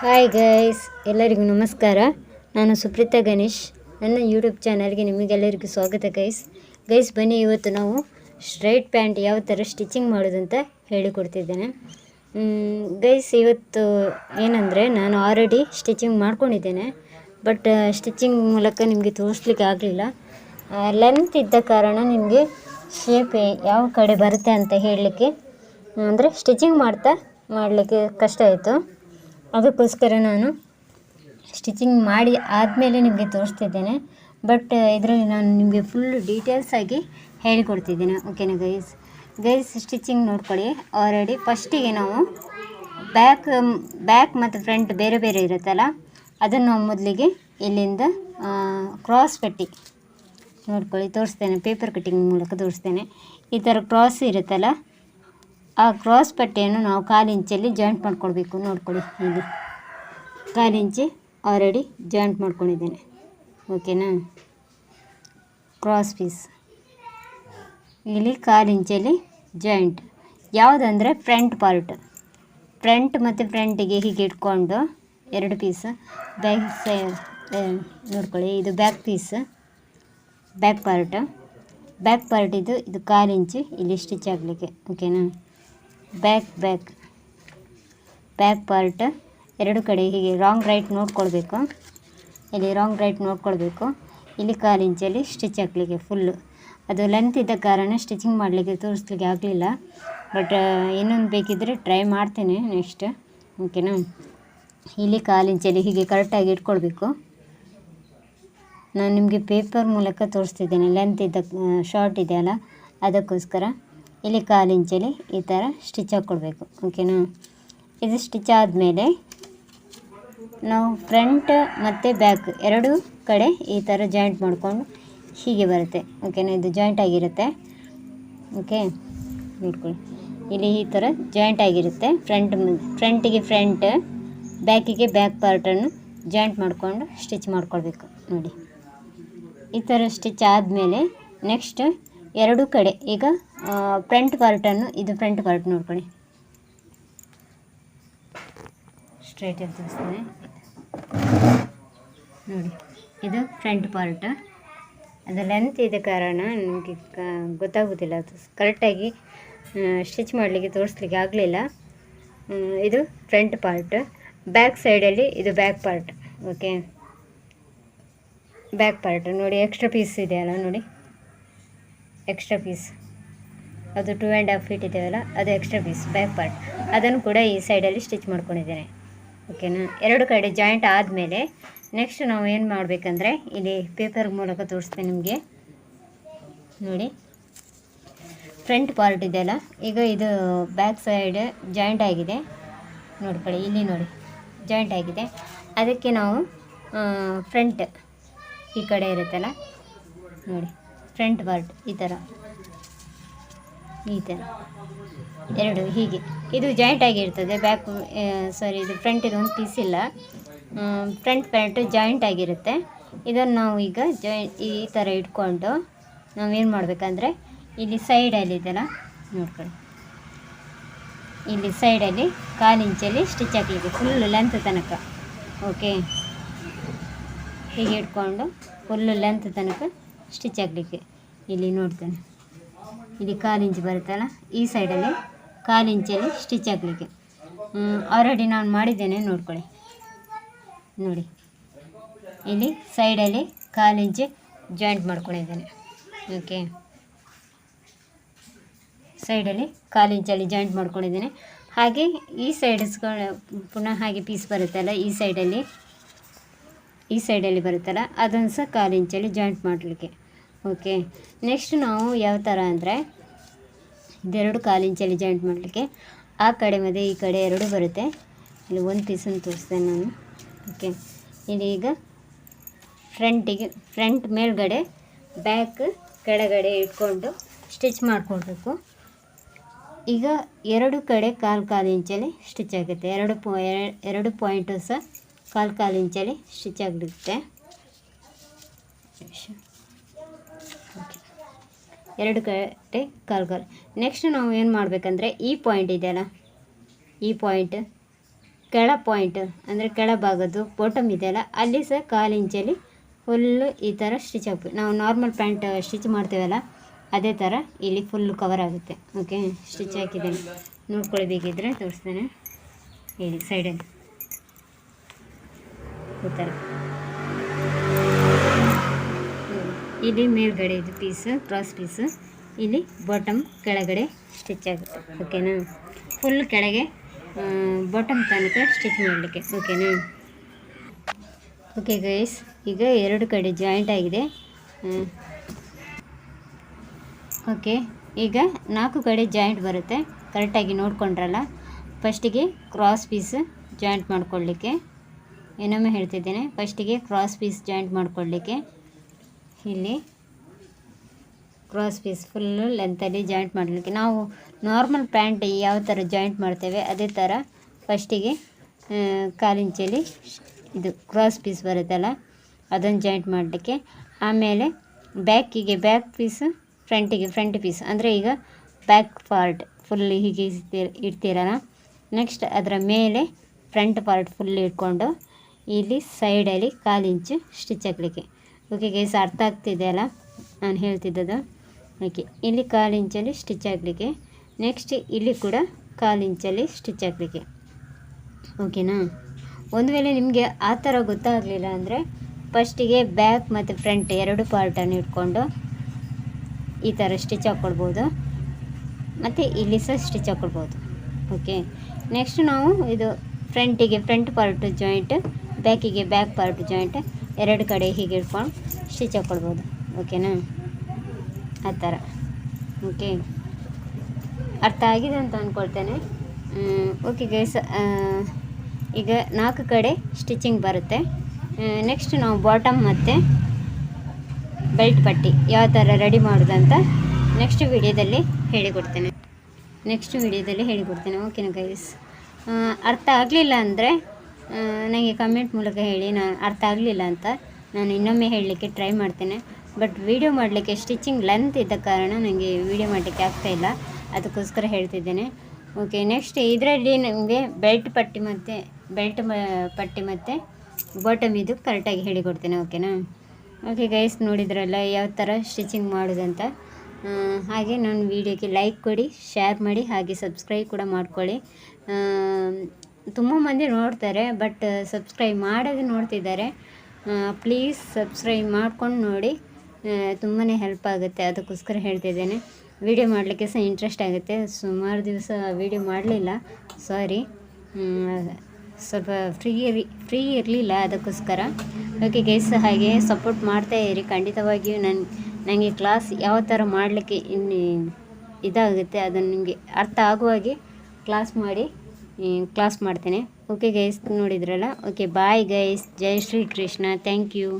Hi guys ಎಲ್ಲರಿಗೂ ನಮಸ್ಕಾರ. ನಾನು ಸುಪ್ರೀತಾ ಗಣೇಶ್. ನನ್ನ ಯೂಟ್ಯೂಬ್ ಚಾನಲ್ಗೆ ನಿಮಗೆಲ್ಲರಿಗೂ ಸ್ವಾಗತ ಗೈಸ್ ಗೈಸ್ ಬನ್ನಿ, ಇವತ್ತು ನಾವು ಸ್ಟ್ರೈಟ್ ಪ್ಯಾಂಟ್ ಯಾವ ಥರ ಸ್ಟಿಚಿಂಗ್ ಮಾಡೋದಂತ ಹೇಳಿಕೊಡ್ತಿದ್ದೇನೆ. ಗೈಸ್ ಇವತ್ತು ಏನಂದರೆ ನಾನು ಆಲ್ರೆಡಿ ಸ್ಟಿಚಿಂಗ್ ಮಾಡ್ಕೊಂಡಿದ್ದೇನೆ. ಬಟ್ ಸ್ಟಿಚಿಂಗ್ ಮೂಲಕ ನಿಮಗೆ ತೋರಿಸ್ಲಿಕ್ಕೆ ಆಗಲಿಲ್ಲ. ಲೆಂತ್ ಇದ್ದ ಕಾರಣ ನಿಮಗೆ ಶೇಪ್ ಯಾವ ಕಡೆ ಬರುತ್ತೆ ಅಂತ ಹೇಳಲಿಕ್ಕೆ, ಅಂದರೆ ಸ್ಟಿಚಿಂಗ್ ಮಾಡ್ತಾ ಮಾಡಲಿಕ್ಕೆ ಕಷ್ಟ ಆಯಿತು. ಅದಕ್ಕೋಸ್ಕರ ನಾನು ಸ್ಟಿಚಿಂಗ್ ಮಾಡಿ ಆದಮೇಲೆ ನಿಮಗೆ ತೋರಿಸ್ತಿದ್ದೇನೆ. ಬಟ್ ಇದರಲ್ಲಿ ನಾನು ನಿಮಗೆ ಫುಲ್ ಡೀಟೇಲ್ಸ್ ಆಗಿ ಹೇಳಿಕೊಡ್ತಿದ್ದೇನೆ. ಓಕೆನಾ ಗೈಸ್ ಗೈಸ್ ಸ್ಟಿಚಿಂಗ್ ನೋಡ್ಕೊಳ್ಳಿ. ಆಲ್ರೆಡಿ ಫಸ್ಟಿಗೆ ನಾವು ಬ್ಯಾಕ್ ಬ್ಯಾಕ್ ಮತ್ತು ಫ್ರಂಟ್ ಬೇರೆ ಬೇರೆ ಇರುತ್ತಲ್ಲ, ಅದನ್ನು ಮೊದಲಿಗೆ ಇಲ್ಲಿಂದ ಕ್ರಾಸ್ ಪಟ್ಟಿ ನೋಡ್ಕೊಳ್ಳಿ. ತೋರಿಸ್ತೇನೆ ಪೇಪರ್ ಕಟ್ಟಿಂಗ್ ಮೂಲಕ ತೋರಿಸ್ತೇನೆ. ಈ ಥರ ಕ್ರಾಸ್ ಇರುತ್ತಲ್ಲ ಆ ಕ್ರಾಸ್ ಪಟ್ಟಿಯನ್ನು ನಾವು ಕಾಲು ಇಂಚಲ್ಲಿ ಜಾಯಿಂಟ್ ಮಾಡ್ಕೊಳ್ಬೇಕು ನೋಡ್ಕೊಳ್ಳಿ ಇಲ್ಲಿ ಕಾಲು ಇಂಚಿ ಆಲ್ರೆಡಿ ಜಾಯಿಂಟ್ ಮಾಡ್ಕೊಂಡಿದ್ದೇನೆ. ಓಕೆನಾ? Cross piece. ಇಲ್ಲಿ ಕಾಲು ಇಂಚಲ್ಲಿ ಜಾಯಿಂಟ್. ಯಾವುದಂದರೆ ಫ್ರಂಟ್ ಪಾರ್ಟ್. ಫ್ರಂಟ್ ಮತ್ತು ಫ್ರಂಟಿಗೆ ಹೀಗೆ ಇಟ್ಕೊಂಡು ಎರಡು ಪೀಸ್. ಬ್ಯಾಕ್ ಸೈ ನೋಡ್ಕೊಳ್ಳಿ. ಇದು back piece. Back part. Back part ಇದು ಇದು ಕಾಲು ಇಂಚು ಇಲ್ಲಿ ಸ್ಟಿಚ್ ಆಗಲಿಕ್ಕೆ. ಓಕೆನಾ? Back back. ಬ್ಯಾಕ್ ಪಾರ್ಟ್ ಎರಡು ಕಡೆ ಹೀಗೆ ರಾಂಗ್ ರೈಟ್ ನೋಡ್ಕೊಳ್ಬೇಕು. ಇಲ್ಲಿ ರಾಂಗ್ ರೈಟ್ ನೋಡ್ಕೊಳ್ಬೇಕು. ಇಲ್ಲಿ ಕಾಲು ಇಂಚಲ್ಲಿ ಸ್ಟಿಚ್ ಹಾಕಲಿಕ್ಕೆ ಫುಲ್ಲು ಅದು ಲೆಂತ್ ಇದ್ದ ಕಾರಣ ಸ್ಟಿಚಿಂಗ್ ಮಾಡಲಿಕ್ಕೆ ತೋರಿಸ್ಲಿಕ್ಕೆ ಆಗಲಿಲ್ಲ. ಬಟ್ ಇನ್ನೊಂದು ಬೇಕಿದ್ದರೆ ಟ್ರೈ ಮಾಡ್ತೇನೆ ನೆಕ್ಸ್ಟ್ ಓಕೆನಾ ಇಲ್ಲಿ ಕಾಲು ಇಂಚಲ್ಲಿ ಹೀಗೆ ಕರೆಕ್ಟಾಗಿ ಇಟ್ಕೊಳ್ಬೇಕು. ನಾನು ನಿಮಗೆ ಪೇಪರ್ ಮೂಲಕ ತೋರಿಸ್ತಿದ್ದೇನೆ. ಲೆಂತ್ ಇದ್ದ ಶಾರ್ಟ್ ಇದೆಯಲ್ಲ ಅದಕ್ಕೋಸ್ಕರ. ಇಲ್ಲಿ ಕಾಲು ಇಂಚಲ್ಲಿ ಈ ಥರ ಸ್ಟಿಚ್ ಹಾಕ್ಕೊಡ್ಬೇಕು, ಓಕೆನಾ? ಇದು ಸ್ಟಿಚ್ ಆದಮೇಲೆ ನಾವು ಫ್ರಂಟ್ ಮತ್ತು ಬ್ಯಾಕ್ ಎರಡು ಕಡೆ ಈ ಥರ ಜಾಯಿಂಟ್ ಮಾಡಿಕೊಂಡು ಹೀಗೆ ಬರುತ್ತೆ, ಓಕೆನಾ? ಇದು ಜಾಯಿಂಟ್ ಆಗಿರುತ್ತೆ, ಓಕೆ? ನೋಡ್ಕೊಳ್ಳಿ ಇಲ್ಲಿ ಈ ಥರ ಜಾಯಿಂಟ್ ಆಗಿರುತ್ತೆ. ಫ್ರಂಟ್ ಫ್ರಂಟಿಗೆ ಫ್ರಂಟ್, ಬ್ಯಾಕಿಗೆ ಬ್ಯಾಕ್ ಪಾರ್ಟನ್ನು ಜಾಯಿಂಟ್ ಮಾಡಿಕೊಂಡು ಸ್ಟಿಚ್ ಮಾಡ್ಕೊಳ್ಬೇಕು, ನೋಡಿ. ಈ ಥರ ಸ್ಟಿಚ್ ಆದಮೇಲೆ ನೆಕ್ಸ್ಟ್ ಎರಡು ಕಡೆ, ಈಗ ಫ್ರಂಟ್ ಪಾರ್ಟನ್ನು ಇದು ಫ್ರಂಟ್ ಪಾರ್ಟ್ ನೋಡ್ಕೊಳ್ಳಿ. ಸ್ಟ್ರೈಟ್ ಅಂತ ತೋರಿಸ್ತೇನೆ. ನೋಡಿ, ಇದು ಫ್ರಂಟ್ ಪಾರ್ಟ್ ಅದು ಲೆಂತ್ ಇದ ಕಾರಣ ನನಗೆ ಗೊತ್ತಾಗೋದಿಲ್ಲ. ಅದು ಕರೆಕ್ಟಾಗಿ ಸ್ಟಿಚ್ ಮಾಡಲಿಕ್ಕೆ ತೋರಿಸ್ಲಿಕ್ಕೆ ಆಗಲಿಲ್ಲ. ಇದು ಫ್ರಂಟ್ ಪಾರ್ಟ್ ಬ್ಯಾಕ್ ಸೈಡಲ್ಲಿ ಇದು back part okay back part ನೋಡಿ ಎಕ್ಸ್ಟ್ರಾ ಪೀಸ್ ಇದೆಯಲ್ಲ ನೋಡಿ. ಎಕ್ಸ್ಟ್ರಾ ಪೀಸ್ ಅದು ಟೂ ಆ್ಯಂಡ್ ಹಾಫ್ ಫೀಟ್ ಇದೆಯಲ್ಲ ಅದು ಎಕ್ಸ್ಟ್ರಾ ಪೀಸ್ ಬ್ಯಾಕ್ ಪಾರ್ಟ್ ಅದನ್ನು ಕೂಡ ಈ ಸೈಡಲ್ಲಿ ಸ್ಟಿಚ್ ಮಾಡ್ಕೊಂಡಿದ್ದೇನೆ. ಓಕೆನಾ ಎರಡು ಕಡೆ ಜಾಯಿಂಟ್ ಆದಮೇಲೆ ನೆಕ್ಸ್ಟ್ ನಾವು ಏನು ಮಾಡಬೇಕಂದ್ರೆ, ಇಲ್ಲಿ ಪೇಪರ್ ಮೂಲಕ ತೋರಿಸ್ತೀನಿ ನಿಮಗೆ. ನೋಡಿ. ಫ್ರಂಟ್ ಪಾರ್ಟ್ ಇದೆಯಲ್ಲ ಈಗ ಇದು ಬ್ಯಾಕ್ ಸೈಡ್ ಜಾಯಿಂಟ್ ಆಗಿದೆ. ನೋಡ್ಕೊಳ್ಳಿ ಇಲ್ಲಿ ನೋಡಿ. ಜಾಯಿಂಟ್ ಆಗಿದೆ. ಅದಕ್ಕೆ ನಾವು ಫ್ರಂಟ್ ಈ ಕಡೆ ಇರುತ್ತಲ್ಲ? ನೋಡಿ ಫ್ರಂಟ್ ಪಾರ್ಟ್ ಈ ಥರ ಈ ಥರ ಎರಡು ಹೀಗೆ. ಇದು ಜಾಯಿಂಟ್ ಆಗಿರ್ತದೆ ಬ್ಯಾಕ್ ಸಾರಿ ಇದು ಫ್ರಂಟ್ ಒಂದು ಪೀಸ್ ಇಲ್ಲ. ಫ್ರಂಟ್ ಪ್ಯಾಂಟು ಜಾಯಿಂಟ್ ಆಗಿರುತ್ತೆ ಇದನ್ನು ನಾವು ಈಗ ಜಾಯಿಂಟ್ ಈ ಥರ ಇಟ್ಕೊಂಡು ನಾವೇನು ಮಾಡಬೇಕಂದ್ರೆ, ಇಲ್ಲಿ ಸೈಡಲ್ಲಿ ಇದೆಲ್ಲ ನೋಡ್ಕೊಳ್ಳಿ. ಇಲ್ಲಿ ಸೈಡಲ್ಲಿ ಕಾಲು ಇಂಚಲ್ಲಿ ಸ್ಟಿಚ್ ಹಾಕಲಿಕ್ಕೆ ಫುಲ್ ಲೆಂತ್ ತನಕ. ಓಕೆ ಹೀಗೆ ಇಟ್ಕೊಂಡು ಫುಲ್ಲು ಲೆಂತ್ ತನಕ ಸ್ಟಿಚ್ ಹಾಕಲಿಕ್ಕೆ. ಇಲ್ಲಿ ನೋಡ್ತೇನೆ. ಇಲ್ಲಿ ಕಾಲು ಇಂಚು ಬರುತ್ತಲ್ಲ? ಈ ಸೈಡಲ್ಲಿ ಕಾಲು ಇಂಚಲ್ಲಿ ಸ್ಟಿಚ್ ಹಾಕಲಿಕ್ಕೆ. ಆಲ್ರೆಡಿ ನಾನು ಮಾಡಿದ್ದೇನೆ, ನೋಡ್ಕೊಳ್ಳಿ. ನೋಡಿ. ಇಲ್ಲಿ ಸೈಡಲ್ಲಿ ಕಾಲು ಇಂಚು ಜಾಯಿಂಟ್ ಮಾಡ್ಕೊಂಡಿದ್ದೇನೆ. ಓಕೆ ಸೈಡಲ್ಲಿ ಕಾಲು ಇಂಚಲ್ಲಿ ಜಾಯಿಂಟ್ ಮಾಡ್ಕೊಂಡಿದ್ದೇನೆ. ಹಾಗೆ ಈ ಸೈಡ್ಸ್ಗಳು ಪುನಃ ಹಾಗೆ ಪೀಸ್ ಬರುತ್ತಲ್ಲ, ಈ ಸೈಡಲ್ಲಿ ಈ ಸೈಡಲ್ಲಿ ಬರುತ್ತಲ್ಲ, ಅದನ್ನು ಸಹ ಕಾಲು ಇಂಚಲ್ಲಿ ಜಾಯಿಂಟ್ ಮಾಡಲಿಕ್ಕೆ. ಓಕೆ ನೆಕ್ಸ್ಟ್ ನಾವು ಯಾವ ಥರ ಅಂದರೆ ಇದೆರಡು ಕಾಲಿಂಚಲ್ಲಿ ಜಾಯಿಂಟ್ ಮಾಡಲಿಕ್ಕೆ. ಆ ಕಡೆ ಮತ್ತು ಈ ಕಡೆ ಎರಡು ಬರುತ್ತೆ. ಇಲ್ಲಿ ಒಂದು ಪೀಸನ್ನು ತೋರಿಸ್ತೇನೆ ನಾನು. ಓಕೆ ಈಗ ಫ್ರಂಟಿಗೆ ಫ್ರಂಟ್ ಮೇಲ್ಗಡೆ ಬ್ಯಾಕ್ ಕೆಳಗಡೆ ಇಟ್ಕೊಂಡು ಸ್ಟಿಚ್ ಮಾಡಿಕೊಡ್ಬೇಕು ಈಗ ಎರಡು ಕಡೆ ಕಾಲು ಕಾಲು ಇಂಚಲ್ಲಿ ಸ್ಟಿಚ್ ಆಗುತ್ತೆ. ಎರಡು ಪೋ, ಎರಡು ಪಾಯಿಂಟು ಸಹ ಕಾಲು ಕಾಲು ಇಂಚಲ್ಲಿ ಸ್ಟಿಚ್ ಆಗಿರುತ್ತೆ ಎರಡು ಕಡೆ ಕರ್ಗಲ್ ನೆಕ್ಸ್ಟ್ ನಾವು ಏನು ಮಾಡಬೇಕಂದ್ರೆ ಈ ಪಾಯಿಂಟ್ ಇದೆಯಲ್ಲ? ಈ ಪಾಯಿಂಟ್ ಕೆಳ ಪಾಯಿಂಟ್ ಅಂದರೆ ಕೆಳಭಾಗದ್ದು ಬಾಟಮ್ ಇದೆಯಲ್ಲ, ಅಲ್ಲಿ ಸಹ ಕಾಲು ಇಂಚಲ್ಲಿ ಫುಲ್ಲು ಈ ಥರ ಸ್ಟಿಚ್ ಹಾಕ್ಬೇಕು ನಾವು ನಾರ್ಮಲ್ ಪ್ಯಾಂಟ್ ಸ್ಟಿಚ್ ಮಾಡ್ತೇವಲ್ಲ, ಅದೇ ಥರ ಇಲ್ಲಿ ಫುಲ್ಲು ಕವರ್ ಆಗುತ್ತೆ. ಓಕೆ ಸ್ಟಿಚ್ ಹಾಕಿದ್ದೇನೆ. ನೋಡ್ಕೊಳ್ಬೇಕಿದ್ರೆ ತೋರಿಸ್ತೇನೆ. ಹೇಳಿ ಸೈಡಲ್ಲಿ ಈ ಥರ ಇಲ್ಲಿ ಮೇಲ್ಗಡೆ ಇದು ಪೀಸು ಕ್ರಾಸ್ ಪೀಸು ಇಲ್ಲಿ ಬಾಟಮ್ ಕೆಳಗಡೆ ಸ್ಟಿಚ್ ಆಗುತ್ತೆ. ಓಕೆನಾ ಫುಲ್ ಕೆಳಗೆ ಬಾಟಮ್ ತನಕ ಸ್ಟಿಚ್ ಮಾಡಲಿಕ್ಕೆ. ಓಕೆನಾ ಓಕೆ ಗೈಸ್ ಈಗ ಎರಡು ಕಡೆ ಜಾಯಿಂಟ್ ಆಗಿದೆ. ಓಕೆ ಈಗ ನಾಲ್ಕು ಕಡೆ ಜಾಯಿಂಟ್ ಬರುತ್ತೆ. ಕರೆಕ್ಟಾಗಿ ನೋಡ್ಕೊಂಡ್ರಲ್ಲ? ಫಸ್ಟಿಗೆ ಕ್ರಾಸ್ ಪೀಸ್ ಜಾಯಿಂಟ್ ಮಾಡ್ಕೊಳ್ಳಿಕ್ಕೆ. ಇನ್ನೊಮ್ಮೆ ಹೇಳ್ತಿದ್ದೇನೆ. ಫಸ್ಟಿಗೆ ಕ್ರಾಸ್ ಪೀಸ್ ಜಾಯಿಂಟ್ ಮಾಡ್ಕೊಳ್ಳಿಕ್ಕೆ. ಇಲ್ಲಿ ಕ್ರಾಸ್ ಪೀಸ್ ಫುಲ್ಲು ಲೆಂತಲ್ಲಿ ಜಾಯಿಂಟ್ ಮಾಡಲಿಕ್ಕೆ. ನಾವು ನಾರ್ಮಲ್ ಪ್ಯಾಂಟ್ ಯಾವ ಥರ ಜಾಯಿಂಟ್ ಮಾಡ್ತೇವೆ, ಅದೇ ಥರ ಫಸ್ಟಿಗೆ ಕಾಲಿಂಚಲ್ಲಿ ಇದು ಕ್ರಾಸ್ ಪೀಸ್ ಬರುತ್ತಲ್ಲ ಅದನ್ನು ಜಾಯಿಂಟ್ ಮಾಡಲಿಕ್ಕೆ. ಆಮೇಲೆ ಬ್ಯಾಕಿಗೆ ಬ್ಯಾಕ್ ಪೀಸು ಫ್ರಂಟಿಗೆ ಫ್ರಂಟ್ ಪೀಸ್ ಅಂದರೆ ಈಗ ಬ್ಯಾಕ್ ಪಾರ್ಟ್ ಫುಲ್ ಹೀಗೆ ಇಡ್ತೀರ ಇಡ್ತೀರಲ್ಲ? ನೆಕ್ಸ್ಟ್ ಅದರ ಮೇಲೆ ಫ್ರಂಟ್ ಪಾರ್ಟ್ ಫುಲ್ ಇಟ್ಕೊಂಡು, ಇಲ್ಲಿ ಸೈಡಲ್ಲಿ ಕಾಲಿಂಚು ಸ್ಟಿಚ್ ಹಾಕ್ಲಿಕ್ಕೆ. ಓಕೆ ಗೈಸ್ ಅರ್ಥ ಆಗ್ತಿದೆಯಲ್ಲ ನಾನು ಹೇಳ್ತಿದ್ದದು ಓಕೆ ಇಲ್ಲಿ ಕಾಲು ಇಂಚಲ್ಲಿ ಸ್ಟಿಚ್ ಆಗಲಿಕ್ಕೆ. ನೆಕ್ಸ್ಟ್ ಇಲ್ಲಿ ಕೂಡ ಕಾಲು ಇಂಚಲ್ಲಿ ಸ್ಟಿಚ್ ಆಗಲಿಕ್ಕೆ. ಓಕೆನಾ ಒಂದು ವೇಳೆ ನಿಮಗೆ ಆ ಥರ ಗೊತ್ತಾಗಲಿಲ್ಲ ಅಂದರೆ ಫಸ್ಟಿಗೆ ಬ್ಯಾಕ್ ಮತ್ತು ಫ್ರಂಟ್ ಎರಡು ಪಾರ್ಟನ್ನು ಇಟ್ಕೊಂಡು ಈ ಥರ ಸ್ಟಿಚ್ ಹಾಕ್ಕೊಳ್ಬೋದು ಮತ್ತು ಇಲ್ಲಿ ಸಹ ಸ್ಟಿಚ್ ಹಾಕ್ಕೊಳ್ಬೋದು ಓಕೆ ನೆಕ್ಸ್ಟ್ ನಾವು ಇದು ಫ್ರಂಟಿಗೆ ಫ್ರಂಟ್ ಪಾರ್ಟ್ ಜಾಯಿಂಟ್ ಬ್ಯಾಕಿಗೆ ಬ್ಯಾಕ್ ಪಾರ್ಟ್ ಜಾಯಿಂಟ್ ಎರಡು ಕಡೆ ಹೀಗೆ ಇಟ್ಕೊಂಡು ಸ್ಟಿಚ್ ಹಾಕ್ಕೊಳ್ಬೋದು ಓಕೆನಾ ಆ ಥರ. ಓಕೆ ಅರ್ಥ ಆಗಿದೆ ಅಂತ ಅಂದ್ಕೊಳ್ತೇನೆ ಓಕೆ ಗೈಸ್ ಈಗ ನಾಲ್ಕು ಕಡೆ ಸ್ಟಿಚಿಂಗ್ ಬರುತ್ತೆ. ನೆಕ್ಸ್ಟ್ ನಾವು ಬಾಟಮ್ ಮತ್ತು ಬೆಲ್ಟ್ ಪಟ್ಟಿ ಯಾವ ಥರ ರೆಡಿ ಮಾಡೋದಂತ ನೆಕ್ಸ್ಟ್ ವಿಡಿಯೋದಲ್ಲಿ ಹೇಳಿಕೊಡ್ತೇನೆ. ನೆಕ್ಸ್ಟ್ ವಿಡಿಯೋದಲ್ಲಿ ಹೇಳಿಕೊಡ್ತೇನೆ. ಓಕೆನಾ ಗೈಸ್ ಅರ್ಥ ಆಗಲಿಲ್ಲ ಅಂದರೆ ನನಗೆ ಕಮೆಂಟ್ ಮೂಲಕ ಹೇಳಿ ನಾನು ಅರ್ಥ ಆಗಲಿಲ್ಲ ಅಂತ. ನಾನು ಇನ್ನೊಮ್ಮೆ ಹೇಳಲಿಕ್ಕೆ ಟ್ರೈ ಮಾಡ್ತೇನೆ. ಬಟ್ ವಿಡಿಯೋ ಮಾಡಲಿಕ್ಕೆ ಸ್ಟಿಚಿಂಗ್ ಲೆಂತ್ ಇದ್ದ ಕಾರಣ ನನಗೆ ವಿಡಿಯೋ ಮಾಡಲಿಕ್ಕೆ ಆಗ್ತಾಯಿಲ್ಲ ಅದಕ್ಕೋಸ್ಕರ ಹೇಳ್ತಿದ್ದೇನೆ. ಓಕೆ ನೆಕ್ಸ್ಟ್ ಇದರಲ್ಲಿ ನಿಮಗೆ ಬೆಲ್ಟ್ ಪಟ್ಟಿ ಮತ್ತು ಬೆಲ್ಟ್ ಪಟ್ಟಿ ಮತ್ತು ಬಾಟಮ್ ಇದು ಕರೆಕ್ಟಾಗಿ ಹೇಳಿಕೊಡ್ತೇನೆ ಓಕೆನಾ ಓಕೆ ಗೈಸ್ ನೋಡಿದ್ರಲ್ಲ ಯಾವ ಥರ ಸ್ಟಿಚಿಂಗ್ ಮಾಡೋದಂತ. ಹಾಗೆ ನನ್ನ ವೀಡಿಯೋಗೆ ಲೈಕ್ ಕೊಡಿ ಶೇರ್ ಮಾಡಿ, ಹಾಗೆ ಸಬ್ಸ್ಕ್ರೈಬ್ ಕೂಡ ಮಾಡ್ಕೊಳ್ಳಿ. ತುಂಬ ಮಂದಿ ನೋಡ್ತಾರೆ ಬಟ್ ಸಬ್ಸ್ಕ್ರೈಬ್ ಮಾಡೋದು ನೋಡ್ತಿದ್ದಾರೆ. ಪ್ಲೀಸ್ ಸಬ್ಸ್ಕ್ರೈಬ್ ಮಾಡ್ಕೊಂಡು ನೋಡಿ ತುಂಬಾ ಹೆಲ್ಪ್ ಆಗುತ್ತೆ. ಅದಕ್ಕೋಸ್ಕರ ಹೇಳ್ತಿದ್ದೇನೆ. ವಿಡಿಯೋ ಮಾಡಲಿಕ್ಕೆ ಸಹ ಇಂಟ್ರೆಸ್ಟ್ ಆಗುತ್ತೆ. ಸುಮಾರು ದಿವಸ ವಿಡಿಯೋ ಮಾಡಲಿಲ್ಲ. ಸಾರಿ ಸ್ವಲ್ಪ ಫ್ರೀ ಇರಿ ಫ್ರೀ ಇರಲಿಲ್ಲ ಅದಕ್ಕೋಸ್ಕರ. ಓಕೆ ಗೈಸ್ ಹಾಗೆ ಸಪೋರ್ಟ್ ಮಾಡ್ತಾ ಇರಿ. ಖಂಡಿತವಾಗಿಯೂ ನನ್ನ ನನಗೆ ಕ್ಲಾಸ್ ಯಾವ ಥರ ಮಾಡಲಿಕ್ಕೆ ಇನ್ನು ಇದಾಗುತ್ತೆ, ಅದನ್ನು ನಿಮಗೆ ಅರ್ಥ ಆಗುವ ಹಾಗೆ ಕ್ಲಾಸ್ ಮಾಡಿ. ಕ್ಲಾಸ್ ಮಾಡ್ತೇನೆ. ಓಕೆ ಗೈಸ್ ನೋಡಿದ್ರಲ್ಲ? Okay bye guys Jai Shri Krishna. Thank you